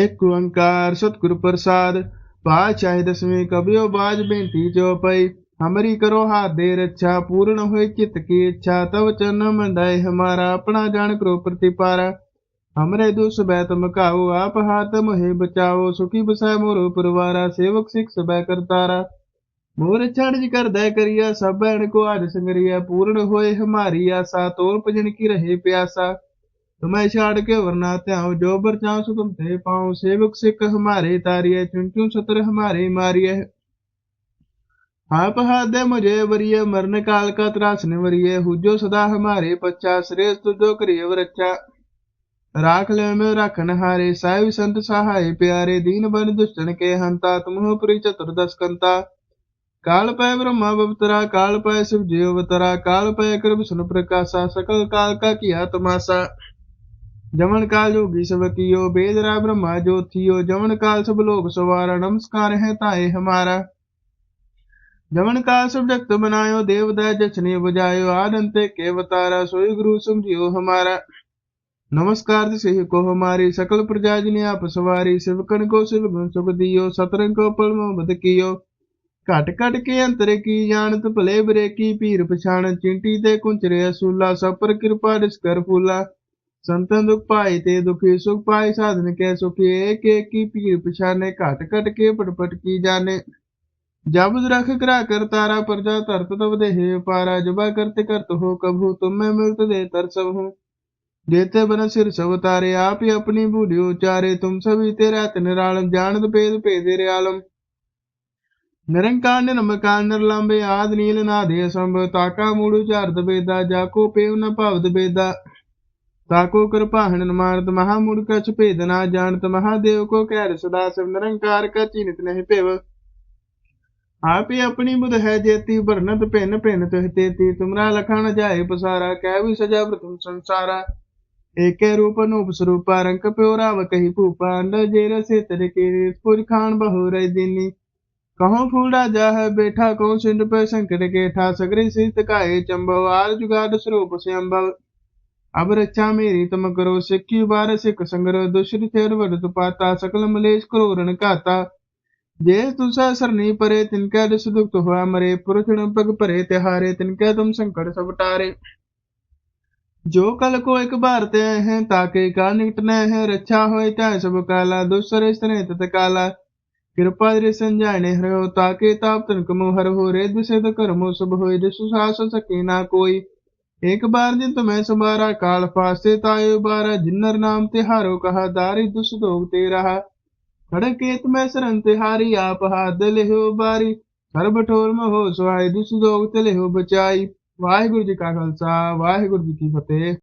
ਇੱਕ ਓੰਕਾਰ ਸਤਿਗੁਰ ਪ੍ਰਸਾਦ ਪਾਤਸ਼ਾਹੀ ਦਸਵੇਂ ਕਬਿਓ ਬਾਜ ਬੇਨਤੀ ਜੋ ਪਈ, ਹਮਰੀ ਕਰੋ ਹਾਥ ਦੇ ਰੱਛਾ, ਪੂਰਨ ਹੋਏ ਚਿਤ ਕੀ ਇੱਛਾ, ਤਵ ਚਰਨ ਮੰਡਾਏ ਹਮਾਰਾ, ਆਪਣਾ ਜਾਣ ਕਰੋ ਪ੍ਰਤੀਪਾਰਾ। ਹਮਰੇ ਦੁਸ ਬੈ ਤੁਮ ਕਾਓ ਆਪ ਹਾਥ ਮੋਹਿ ਬਚਾਓ, ਸੁਖੀ ਬਸੈ ਮੋਰੋ ਪਰਵਾਰਾ, ਸੇਵਕ ਸਿਖ ਸਬੈ ਕਰਤਾਰਾ ਮੋਰ ਛੜ ਕਰਦਾ ਕਰੀਆ, ਸਭ ਬੈਣ ਕੋ ਆਜ ਸੰਗਰੀਆ, ਪੂਰਨ ਹੋਏ ਹਮਾਰੀ ਆਸਾ ਤੋਲ ਭਜਨ ਕੀ ਰਹੇ ਪਿਆਸਾ। तुम्हें छाड़ के वरना त्याओ जो बर चाओ सो तुम थे पाओ सेवक सिख हमारे तारिय चुनचुन सतर हमारे मारिय आप हादे मुझे वरिय मरण काल का त्रास निवरिय हुजो सदा हमारे पच्चा श्रेष्ठ तुझो करिय वरच्चा राख ले में राखन हारे साई संत सहाय प्यारे दीन बन दुष्टन के हंता तुम पुरी चतुर्दश कंता काल पय ब्रह्मा अवतरा काल पय शिव जीव अवतरा काल पय कृप सुन प्रकाशा सकल काल का किया तमाशा ਜਮਨ ਕਾਲ ਜੋਗੀ ਸਭ ਕੀਓ ਬੇਦਰਾ ਬ੍ਰਹਮਾ ਜੋਤਿਓ, ਜਮਨ ਕਾਲ ਸਭ ਲੋਕ ਸਵਾਰਾ, ਨਮਸਕਾਰ ਹੈ ਤਾਏ ਹਮਾਰਾ। ਜਮਨ ਕਾਲ ਸਭ ਜਗਤ ਬਨਾਇਓ ਦੇਵਤਾ ਜਛਨੇ ਬੁਝਾਇਓ, ਆਦੰਤੇ ਕੇ ਅਵਤਾਰਾ, ਸੋਈ ਗੁਰੂ ਸਮਝਿਓ ਹਮਾਰਾ। ਨਮਸਕਾਰ ਤਿਸੇ ਕੋ ਹਮਾਰੀ, ਸਕਲ ਪ੍ਰਜਾ ਜਿਨੇ ਆਪ ਸਵਾਰੀ, ਸਿਵਕਣ ਕੋ ਸਿਵ ਗੁਣ ਸੁਖ ਦਿਓ, ਸਤਰੰਗ ਕੋ ਪਲਮੋ ਬਦ ਕੀਓ। ਘਟ ਘਟ ਕੇ ਅੰਤਰ ਕੀ ਜਾਣਤ, ਭਲੇ ਬਰੇ ਕੀ ਪੀਰ ਪਛਾਣ ਚਿੰਟੀ ਤੇ ਕੁੰਚਰੇ ਅਸੂਲਾ, ਸਭ ਪਰ ਕਿਰਪਾ ਦਿਸ ਕਰ ਫੂਲਾ। ਸੰਤਨ ਦੁਖ ਪਾਈ ਤੇ ਦੁਖੀ ਸੁਖ ਪਾਈ ਸਾਧਨ ਕੇ ਸੁਖੀ ਏਕ ਏਕ ਕੀ ਪੀਰ ਪਛਾਨੇ, ਘਟ ਘਟ ਕੇ ਪਟਪਟ ਕੀ ਜਾਣੇ। ਜਬ ਰਖ ਕਰਾ ਕਰ ਤਾਰਾ ਪ੍ਰਜਾ, ਧਰਤ ਤਬ ਦੇਹ ਪਾਰਾ ਜਬਾ ਕਰਤ ਕਰਤ ਹੋ ਕਭੂ, ਤੁਮੇ ਮਿਲਤ ਦੇ ਤਰ ਸਭ। ਹੂੰ ਜੇਤੇ ਬਨ ਸਿਰ ਸਭ ਤਾਰੇ, ਆਪ ਹੀ ਆਪਣੀ ਬੂਢੀ ਉਚਾਰੇ, ਤੁਮ ਸਭੀ ਤੇ ਰਤ ਨਿਰਾਲਮ, ਜਾਣਤ ਭੇਦ ਭੇਦੇ ਰਿਆਲਮ। ਨਿਰੰਕਾਰ ਨਿਰਮਕਾਰ ਨਿਰਲੰਬੇ, ਆਦ ਨੀਲ ਨਾਦੇ ਸੰਭ ਤਾਕਾ ਮੂੜ ਉਚਾਰਤ ਬੇਦਾ ਜਾ ਪੇਵ ਨ ਭਵਦ ਬੇਦਾ। ਤਾਕੋ ਕਿਰਪਾਹਣ ਮਾਨਤ ਮਹਾ ਮੂੜ ਕਛ ਭੇਦ ਨਾ ਜਾਣਤ ਮਹਾਦੇਵ ਕੋ ਕਹਿ ਸਦਾ ਸਿਵ ਨਿਰੰਕਾਰ ਕਾ ਚਿੰਤ ਨਹੀਂ ਭੇਵ। ਆਪ ਹੀ ਆਪਣੀ ਬੁਧ ਹੈ ਜੇਤੀ ਵਰਨਤ ਭਿੰਨ ਭਿੰਨ ਤੁਹ ਤੇਤੀ, ਤੁਮਰਾ ਲਖਣ ਜਾਏ ਪਸਾਰਾ, ਕਹਿ ਵੀ ਸਜਾ ਪ੍ਰਥਮ ਸੰਸਾਰਾ। ਏਕੇ ਰੂਪ ਅਨੂਪ ਸਰੂਪਾ ਰੰਗ ਪਿਓ ਰਾਵ ਕਹੀ ਭੂਪਾ ਅੰਡ ਜੇ ਰਸੇ ਤਰ ਕੇ ਪੁਰ ਖਾਨ ਬਹੁ ਰਹਿ ਦਿਨੀ। ਕਹੋ ਫੂੜਾ ਜਾ ਹੈ ਬੈਠਾ ਕਉ ਸਿੰਡ ਪੈ ਸੰਕਟ ਕੇ ਠਾ ਸਗਰੀ ਸਿਤ ਕਾਏ ਚੰਬਵਾਰ ਜੁਗਾੜ अब रक्षा मेरी तुम करो सिक्की बार सिख संग्रह दुष्ट थेर वरत पाता सकल मलेश करोरण काता जे तुसा सरनी परे तिनका दुस दुख हुआ मरे पुरुषण पग परे तिहारे तिनका तुम संकट सब टारे जो कल को एक बार ते हैं ताके का निकटने हैं रक्षा होए चाहे सब काला दुसरे स्ने तत काला कृपा दृ संजाने हरो ताके ताप तनक मोहर हो रे दुषित कर्मो सब होए दुसु सास सके ना कोई एक बार दिन तुम्हें सबारा काल फासे तायो बारा जिन्नर नाम तिहारो कहा दारी दुस दोग ते रहा ਖੜਕੇਤ ਮੈਂ ਸਰੰ ਤਿਹਾਰੀ ਆਪ ਹਾਦ ਲਿਓ ਬਾਰੀ ਸਰਬ ਠੋਰ ਮਹੋ ਸੁਹਾਈ ਦੁਸ ਦੋਗ ਤੇ ਲਿਓ ਬਚਾਈ ਵਾਹਿਗੁਰੂ ਜੀ ਕਾ ਖਾਲਸਾ ਵਾਹਿਗੁਰੂ ਜੀ ਕੀ ਫਤਿਹ